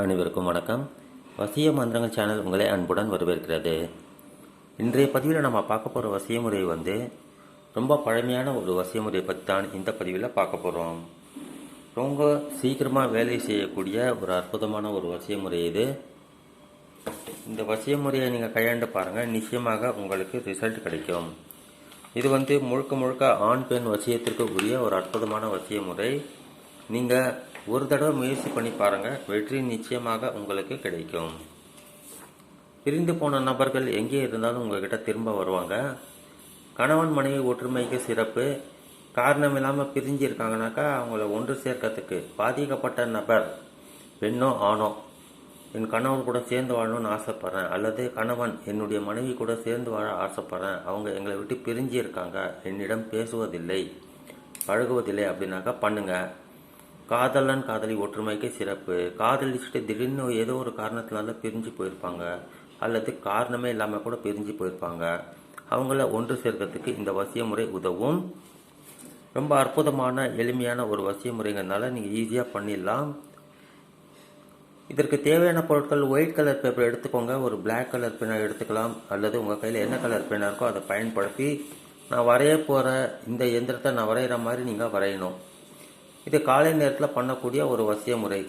அனைவருக்கும் வணக்கம். வசிய மந்திரங்கள் சேனல் உங்களை அன்புடன் வரவேற்கிறது. இன்றைய பதிவில் நம்ம பார்க்க போகிற வசிய முறை வந்து ரொம்ப பழமையான ஒரு வசிய முறையை பற்றி தான் இந்த பதிவில் பார்க்க போகிறோம் ரொம்ப சீக்கிரமாக வேலை செய்யக்கூடிய ஒரு அற்புதமான ஒரு வசிய முறை இது. இந்த வசிய முறையை நீங்கள் கையாண்டு பாருங்கள் நிச்சயமாக உங்களுக்கு ரிசல்ட் கிடைக்கும். இது வந்து முழுக்க முழுக்க ஆண் பெண் வசியத்திற்கு உரிய ஒரு அற்புதமான வசிய முறை. நீங்கள் ஒரு தடவை முயற்சி பண்ணி பாருங்கள் வெற்றி நிச்சயமாக உங்களுக்கு கிடைக்கும். பிரிந்து போன நபர்கள் எங்கே இருந்தாலும் உங்ககிட்ட திரும்ப வருவாங்க. கணவன் மனைவி ஒற்றுமைக்கு சிறப்பு. காரணம் இல்லாமல் பிரிஞ்சிருக்காங்கனாக்கா அவங்கள ஒன்று சேர்க்கறதுக்கு பாதிக்கப்பட்ட நபர் பெண்ணோ ஆணோ என் கணவன் கூட சேர்ந்து வாழணும்னு ஆசைப்பட்றேன். அல்லது கணவன் என்னுடைய மனைவி கூட சேர்ந்து வாழ ஆசைப்பட்றேன். அவங்க எங்களை விட்டு பிரிஞ்சு இருக்காங்க. என்னிடம் பேசுவதில்லை பழகுவதில்லை அப்படின்னாக்கா பண்ணுங்கள் காதலன் காதலி ஒற்றுமைக்கு சிறப்பு. காதலிச்சுட்டு திடீர்னு ஏதோ ஒரு காரணத்தினால பிரிஞ்சு போயிருப்பாங்க. அல்லது காரணமே இல்லாமல் கூட பிரிஞ்சு போயிருப்பாங்க. அவங்கள ஒன்று சேர்க்கறதுக்கு இந்த வசிய முறை உதவும். ரொம்ப அற்புதமான எளிமையான ஒரு வசிய முறைங்கிறதுனால நீங்கள் ஈஸியாக பண்ணிடலாம். இதற்கு தேவையான பொருட்கள் ஒயிட் கலர் பேப்பர் எடுத்துக்கோங்க. ஒரு பிளாக் கலர் பேனா எடுத்துக்கலாம். அல்லது உங்கள் கையில் என்ன கலர் பேனா இருக்கோ அதை பயன்படுத்தி நான் வரைய போகிற இந்த எந்திரத்தை நான் வரைகிற மாதிரி நீங்கள் வரையணும். இது காலை நேரத்தில் பண்ணக்கூடிய ஒரு வசிய முறை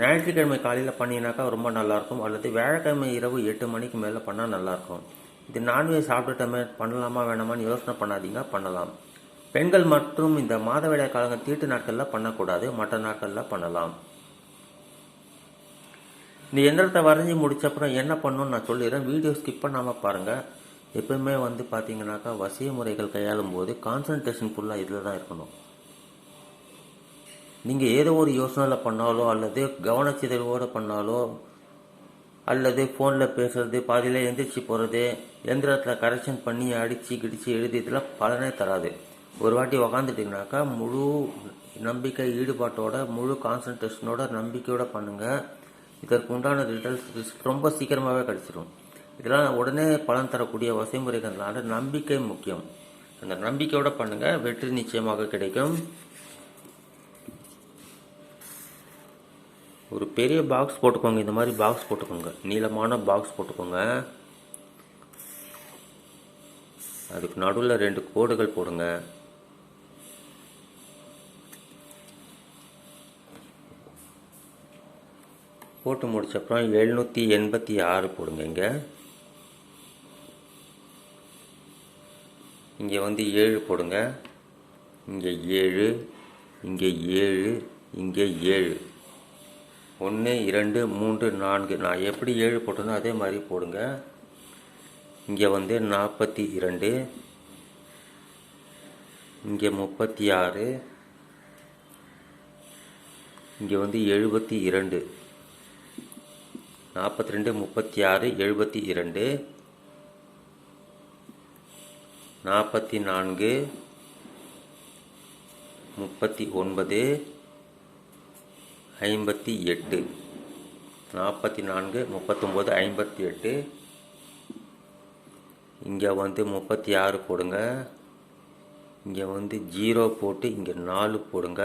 ஞாயிற்றுக்கிழமை காலையில் பண்ணினாக்கா ரொம்ப நல்லாயிருக்கும் அல்லது வியாழக்கிழமை இரவு எட்டு மணிக்கு மேலே பண்ணால் நல்லாயிருக்கும் இது நான்வெஜ் சாப்பிட்டுட்டோமே பண்ணலாமா வேணாமான்னு யோசனை பண்ணாதீங்க பண்ணலாம். பெண்கள் மற்றும் இந்த மாதவிடாய் காலங்கள் தீட்டு நாட்களில் பண்ணக்கூடாது மற்ற நாட்களில் பண்ணலாம். இந்த எந்திரத்தை வரைஞ்சி முடிச்ச அப்புறம் என்ன பண்ணணும்னு நான் சொல்லிடுறேன். வீடியோ ஸ்கிப் பண்ணாமல் பாருங்கள் எப்பவுமே வந்து பார்த்தீங்கன்னாக்கா வசிய முறைகள் கையாளும் போது கான்சன்ட்ரேஷன் ஃபுல்லாக இதில் தான் இருக்கணும். நீங்கள் ஏதோ ஒரு யோசனையில் பண்ணாலோ அல்லது கவனச்சிதழ்வோடு பண்ணாலோ அல்லது ஃபோனில் பேசுறது பாதியில் எந்திரிச்சு போகிறது எந்திரத்தில் கரெக்ஷன் பண்ணி அடித்து கிடிச்சு எழுதி இதெல்லாம் பலனே தராது. ஒரு வாட்டி உக்காந்துட்டிங்கனாக்கா முழு நம்பிக்கை ஈடுபாட்டோட முழு கான்சன்ட்ரேஷனோட நம்பிக்கையோட பண்ணுங்கள் இதற்கு உண்டான ரிசல்ட்ஸ் ரொம்ப சீக்கிரமாகவே கிடச்சிடும் இதெல்லாம் உடனே பலன் தரக்கூடிய வசைமுறைகள்னால நம்பிக்கை முக்கியம். அந்த நம்பிக்கையோட பண்ணுங்கள் வெற்றி நிச்சயமாக கிடைக்கும். ஒரு பெரிய பாக்ஸ் போட்டுக்கோங்க இந்த மாதிரி பாக்ஸ் போட்டுக்கோங்க. நீளமான பாக்ஸ் போட்டுக்கோங்க. அதுக்கு நடுவில் ரெண்டு கோடுகள் போடுங்க. போட்டு முடிச்ச அப்புறம் எழுநூற்றி எண்பத்தி ஆறு போடுங்க இங்கே. இங்கே வந்து ஏழு போடுங்க. இங்கே ஏழு இங்கே ஏழு இங்கே ஏழு. ஒன்று இரண்டு மூன்று நான்கு. நான் எப்படி ஏழு போட்டனோ அதே மாதிரி போடுங்க. இங்கே வந்து நாற்பத்தி இரண்டு. இங்கே முப்பத்தி ஆறு. இங்கே வந்து எழுபத்தி இரண்டு. நாற்பத்தி ரெண்டு முப்பத்தி ஆறு எழுபத்தி இரண்டு. நாற்பத்தி நான்கு முப்பத்தி ஒன்பது. ஐம்பத்தி எட்டு. நாற்பத்தி நான்கு முப்பத்தொம்போது ஐம்பத்தி எட்டு. இங்கே வந்து முப்பத்தி ஆறு போடுங்க. இங்கே வந்து ஜீரோ போட்டு இங்கே நாலு போடுங்க.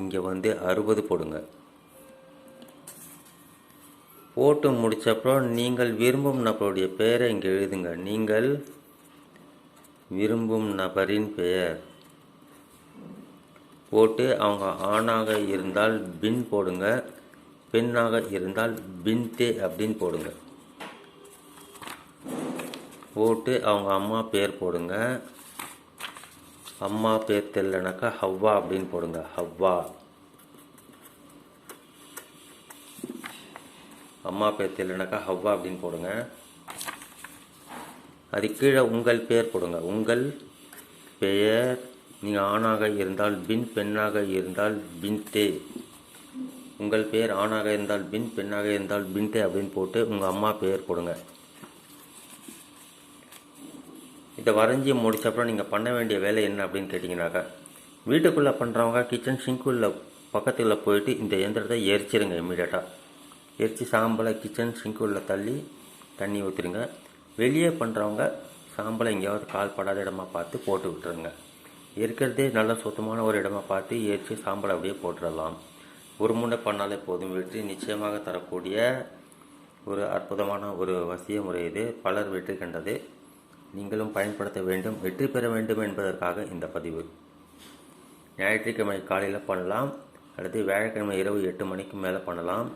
இங்கே வந்து அறுபது போடுங்க. போட்டு முடித்தப்புறம் நீங்கள் விரும்பும் நபருடைய பெயரை இங்கே எழுதுங்க. நீங்கள் விரும்பும் நபரின் பெயர். போட்டு அவங்க ஆணாக இருந்தால் பின் போடுங்க பெண்ணாக இருந்தால் பின்தே அப்படின்னு போடுங்க. போட்டு அவங்க அம்மா பேர் போடுங்க. அம்மா பேர் தெரியலனாக்கா ஹவ்வா அப்படின்னு போடுங்க ஹவ்வா. அம்மா பேர் தெரியலனாக்கா ஹவ்வா அப்படின்னு போடுங்க. அது கீழே உங்கள் பேர் போடுங்க உங்கள் பெயர் நீங்கள் ஆணாக இருந்தால் பின் பெண்ணாக இருந்தால் பின்தே. உங்கள் பெயர் ஆணாக இருந்தால் பின் பெண்ணாக இருந்தால் பின்தே அப்படின்னு போட்டு உங்கள் அம்மா பெயர் போடுங்க. இதை வரைஞ்சி முடிச்ச அப்புறம் நீங்கள் பண்ண வேண்டிய வேலை என்ன அப்படின்னு கேட்டிங்கனாக்கா வீட்டுக்குள்ளே பண்ணுறவங்க கிச்சன் சிங்க்குள்ள பக்கத்தில் போயிட்டு இந்த இயந்திரத்தை எரிச்சிருங்க இம்மீடியட்டாக எரித்து சாம்பலை கிச்சன் சிங்குள்ள தள்ளி தண்ணி ஊற்றிடுங்க வெளியே பண்ணுறவங்க சாம்பலை எங்கேயாவது கால் படாத இடமா பார்த்து போட்டு விட்டுருங்க. இருக்கிறதே நல்ல சுத்தமான ஒரு இடமா பார்த்து எரிச்சு சாம்பலை அப்படியே போட்டுடலாம். ஒரு முறை பண்ணாலே போதும். வெற்றி நிச்சயமாக தரக்கூடிய ஒரு அற்புதமான ஒரு வசிய முறை இது. பலர் வெற்றி கண்டது. நீங்களும் பயன்படுத்த வேண்டும். வெற்றி பெற வேண்டும் என்பதற்காக இந்த பதிவு. ஞாயிற்றுக்கிழமை காலையில் பண்ணலாம். அல்லது வியாழக்கிழமை இரவு எட்டு மணிக்கு மேலே பண்ணலாம்.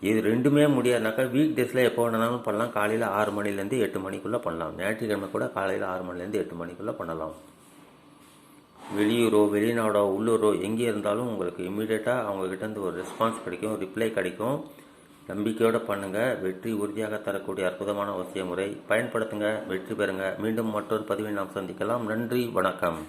இது ரெண்டுமே முடியாதுனாக்கா வீக் டேஸில் எப்போ வேணாலும் பண்ணலாம். காலையில் ஆறு மணிலேருந்து எட்டு மணிக்குள்ளே பண்ணலாம். ஞாயிற்றுக்கிழமை கூட காலையில் ஆறு மணிலேருந்து எட்டு மணிக்குள்ளே பண்ணலாம். வெளியூரோ வெளிநாடோ உள்ளூரோ எங்கே இருந்தாலும் உங்களுக்கு இமீடியட்டாக அவங்கக்கிட்டேருந்து ஒரு ரெஸ்பான்ஸ் கிடைக்கும் ரிப்ளை கிடைக்கும். நம்பிக்கையோடு பண்ணுங்கள் வெற்றி உறுதியாக தரக்கூடிய அற்புதமான அவசிய முறை பயன்படுத்துங்க. வெற்றி பெறுங்க. மீண்டும் மற்றொரு பதிவை நாம் சந்திக்கலாம். நன்றி. வணக்கம்.